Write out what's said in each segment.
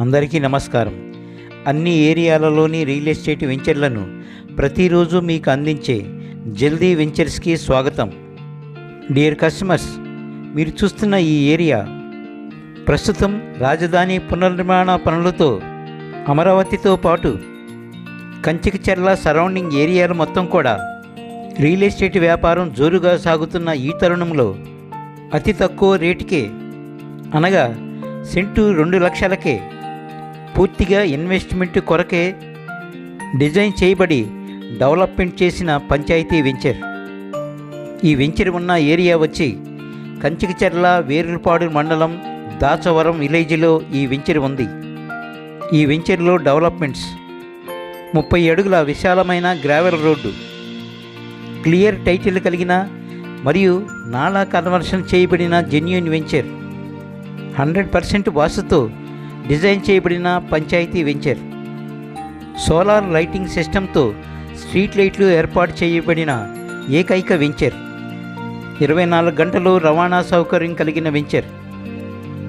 అందరికీ నమస్కారం. అన్ని ఏరియాలలోని రియల్ ఎస్టేట్ వెంచర్లను ప్రతిరోజు మీకు అందించే జల్దీ వెంచర్స్కి స్వాగతం. డియర్ కస్టమర్స్ మీరు చూస్తున్న ఈ ఏరియా ప్రస్తుతం రాజధాని పునర్నిర్మాణ పనులతో అమరావతితో పాటు కంచికచెర్ల సరౌండింగ్ ఏరియాలు మొత్తం కూడా రియల్ ఎస్టేట్ వ్యాపారం జోరుగా సాగుతున్న ఈ తరుణంలో అతి తక్కువ రేటుకే అనగా సెంటు రెండు లక్షలకే పూర్తిగా ఇన్వెస్ట్మెంట్ కొరకే డిజైన్ చేయబడి డెవలప్మెంట్ చేసిన పంచాయతీ వెంచర్. ఈ వెంచర్ ఉన్న ఏరియా వచ్చి కంచికచెర్ల వేరుపాడు మండలం దాచవరం విలేజ్లో ఈ వెంచర్ ఉంది. ఈ వెంచర్లో డెవలప్మెంట్స్ ముప్పై అడుగుల విశాలమైన గ్రావెల్ రోడ్డు. క్లియర్ టైటిల్ కలిగిన మరియు నాలా కన్వర్షన్ చేయబడిన జెన్యున్ వెంచర్. హండ్రెడ్ పర్సెంట్ వాసుతో డిజైన్ చేయబడిన పంచాయతీ వెంచర్. సోలార్ లైటింగ్ సిస్టంతో స్ట్రీట్ లైట్లు ఏర్పాటు చేయబడిన ఏకైక వెంచర్. ఇరవై నాలుగు గంటలు రవాణా సౌకర్యం కలిగిన వెంచర్.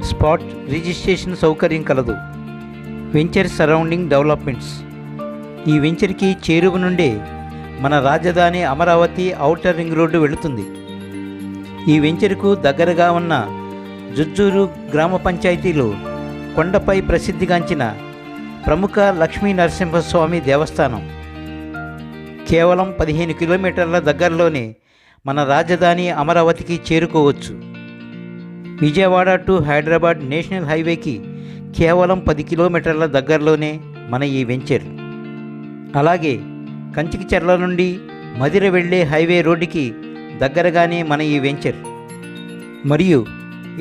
స్పాట్ రిజిస్ట్రేషన్ సౌకర్యం కలదు. Venture surrounding developments. ఈ వెంచర్కి చేరువ నుండే మన రాజధాని అమరావతి ఔటర్ రింగ్ రోడ్డు వెళుతుంది. ఈ వెంచర్కు దగ్గరగా ఉన్న జుజ్జూరు గ్రామ పంచాయతీలో కొండపై ప్రసిద్ధిగాంచిన ప్రముఖ లక్ష్మీ నరసింహస్వామి దేవస్థానం. కేవలం పదిహేను కిలోమీటర్ల దగ్గరలోనే మన రాజధాని అమరావతికి చేరుకోవచ్చు. విజయవాడ టు హైదరాబాద్ నేషనల్ హైవేకి కేవలం పది కిలోమీటర్ల దగ్గరలోనే మన ఈ వెంచర్. అలాగే కంచికిచెర్ల నుండి మదిర వెళ్ళే హైవే రోడ్డుకి దగ్గరగానే మన ఈ వెంచర్. మరియు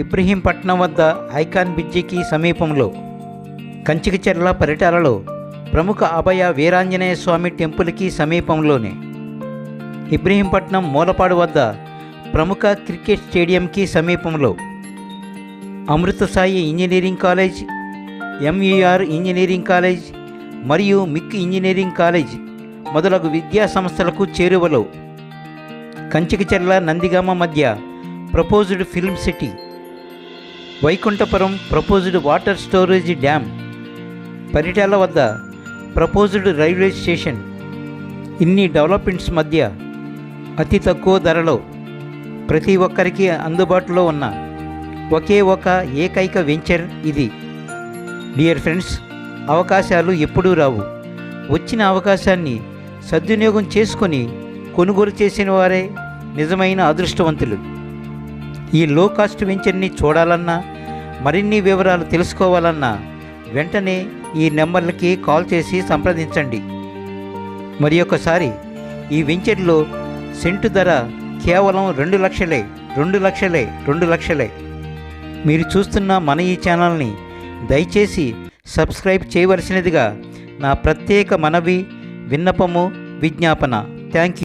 ఇబ్రహీంపట్నం వద్ద ఐకాన్ బ్రిడ్జికి సమీపంలో కంచికచెర్ల పరిటాలలో ప్రముఖ అభయ వీరాంజనేయ స్వామి టెంపుల్కి సమీపంలోనే. ఇబ్రహీంపట్నం మూలపాడు వద్ద ప్రముఖ క్రికెట్ స్టేడియంకి సమీపంలో. Amrita Sai engineering college MER engineering college మరియు మిక్ ఇంజనీరింగ్ కాలేజ్ మొదలగు విద్యా సంస్థలకు చేరువలో. కంచికచెర్ల నందిగామ మధ్య proposed film city Vaikunthapuram proposed water storage dam Paritala వద్ద ప్రపోజ్డ్ రైల్వే స్టేషన్. ఇన్ని డెవలప్మెంట్స్ మధ్య అతి తక్కువ ధరలో ప్రతి ఒక్కరికి అందుబాటులో ఉన్న ఒకే ఒక ఏకైక వెంచర్ ఇది. డియర్ ఫ్రెండ్స్ అవకాశాలు ఎప్పుడూ రావు. వచ్చిన అవకాశాన్ని సద్వినియోగం చేసుకొని కొనుగోలు చేసిన వారే నిజమైన అదృష్టవంతులు. ఈ లో కాస్ట్ వెంచర్ని చూడాలన్నా మరిన్ని వివరాలు తెలుసుకోవాలన్నా వెంటనే ఈ నెంబర్లకి కాల్ చేసి సంప్రదించండి. మరి ఒకసారి ఈ వెంచర్లో సెంటు ధర కేవలం రెండు లక్షలే రెండు లక్షలే రెండు లక్షలే. మీరు చూస్తున్న మన ఈ ఛానల్ని దయచేసి సబ్స్క్రైబ్ చేయవలసినదిగా నా ప్రత్యేక మనవి విన్నపము విజ్ఞాపన. Thank you.